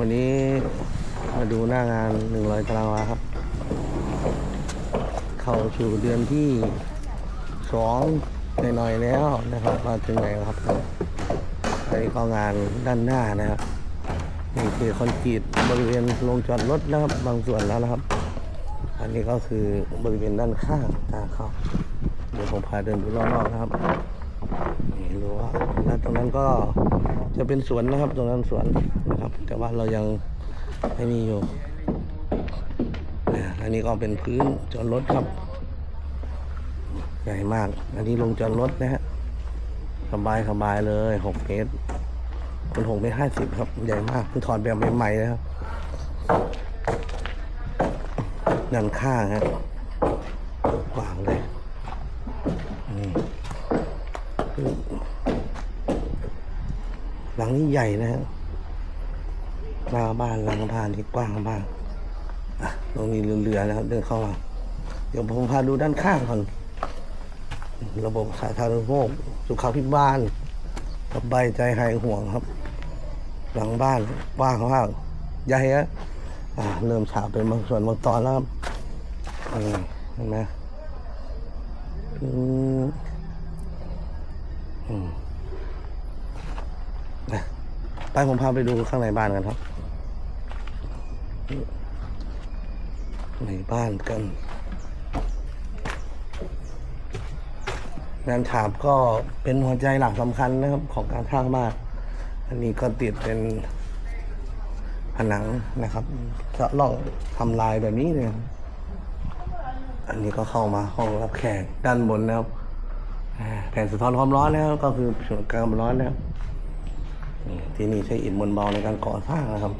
วันนี้มาดูหน้างานหนึ่งร้อยตารางวาครับ เข้าสู่เดือนที่สองหน่อยๆแล้วนะครับมาถึงไหนแล้วครับอันนี้ก็งานด้านหน้านะครับนี่คือคอนกรีตบริเวณโรงจอดรถนะครับ บางส่วนแล้วนะครับ อันนี้ก็คือบริเวณด้านข้างทางเข้าเดี๋ยวผมพาเดินดูรอบๆนะครับ รู้ว่าแล้วตรงนั้นก็จะเป็นสวนนะครับ ตรงนั้นสวนนะครับ แต่ว่าเรายังไม่มีอยู่อันนี้ก็เป็นพื้นจอดรถครับ ใหญ่มาก อันนี้ลงจอดรถนะฮะสบายสบายเลยหกเมตรเป็นหกเมตรห้าสิบครับ ใหญ่มากเพิ่งถอดแบบใหม่ๆนะครับด้านข้างฮะกว้างเลยนี่ ลังนี้ใหญ่นะฮะหน้าบ้านหลังบ้านที่กว้างมากอะตรงนี้เรือๆนะครับเดินเข้ามา เดี๋ยวผมพาดูด้านข้างก่อน ระบบสาธารณูปโภคสุขาภิบาลสบายใจหายห่วงครับ หลังบ้านกว้างมากใหญ่ฮะอ่าเริ่มฉาบเป็นบางส่วนบางตอนแล้วครับนี่เห็นไหมอืม ไปผมพาไปดูข้างในบ้านกันครับในบ้านกันงานฉาบก็เป็นหัวใจหลักสำคัญนะครับ ของการสร้างบ้าน อันนี้ก็ติดเป็นผนังนะครับเจาะร่องทำลายแบบนี้เลยอันนี้ก็เข้ามาห้องรับแขกด้านบนนะครับแผ่นสะท้อนความร้อนนะครับก็คือส่วนกลางร้อนนะครับ ที่นี่ใช้อิฐมวลเบาในการก่อสร้างนะครับ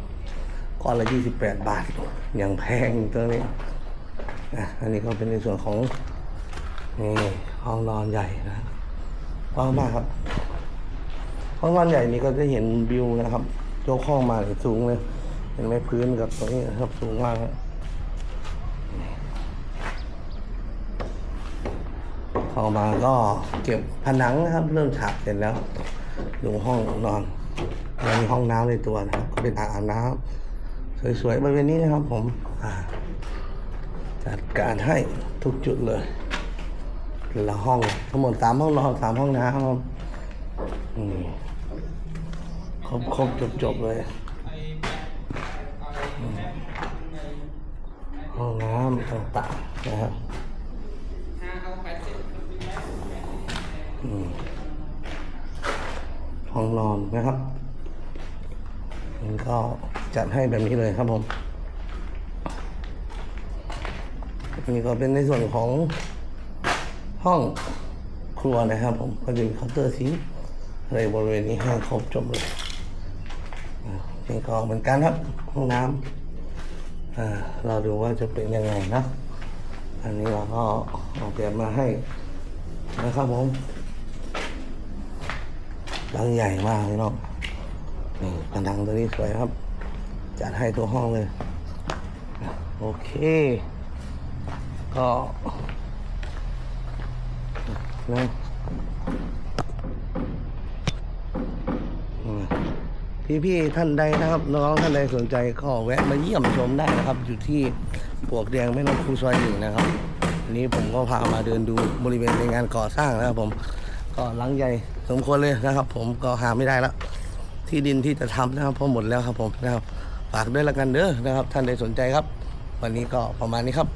ก้อนละยี่สิบแปดบาทอย่างแพงตัวนี้อันนี้ก็เป็นในส่วนของนี่ห้องนอนใหญ่นะกว้างมากครับห้องนอนใหญ่นี้ก็จะเห็นวิวนะครับยกห้องมาสูงเลยเห็นไหมพื้นกับตรงนี้นะครับสูงมากครับเข้ามาก็เก็บผนังนะครับ เริ่มฉาบเสร็จแล้วดูห้องนอน แล้วมีห้องน้ำในตัวนะครับก็เป็นอ่างอาบน้ำสวยๆบริเวณนี้นะครับผมอาจัดการให้ทุกจุดเลยแต่ละห้องทั้งหมดสามห้องนอนสามห้องน้ำครับครบครบจบจบๆเลยห้องน้ำต่างๆนะครับห้องนอนนะครับ มันก็จัดให้แบบนี้เลยครับผมนนี้ก็เป็นในส่วนของห้องครัวนะครับผมก็จะมีเคาน์เตอร์ซิงอะไรบริเวณนี้ให้ครบจบเลยนี่ก็เหมือนกันครับห้องน้ำเราดูว่าจะเป็นยังไงนะอันนี้เราก็ออกแบบมาให้นะครับผมหลังใหญ่มากเลยเนาะ นี่ผนังตัวนี้สวยครับ จัดให้ตัวห้องเลย โอเค ก็นะพี่ๆท่านใดนะครับ น้องๆท่านใดสนใจก็แวะมาเยี่ยมชมได้นะครับ อยู่ที่ปวกแดงแม่น้ำคูซอยหนึ่งนะครับอันนี้ผมก็พามาเดินดูบริเวณในงานก่อสร้างนะครับผม ก็หลังใหญ่สมควรเลยนะครับ ผมก็หาไม่ได้แล้ว ที่ดินที่จะทำนะครับพอหมดแล้วครับผมนะครับ ฝากด้วยละกันเด้อนะครับ ท่านใดสนใจครับ วันนี้ก็ประมาณนี้ครับ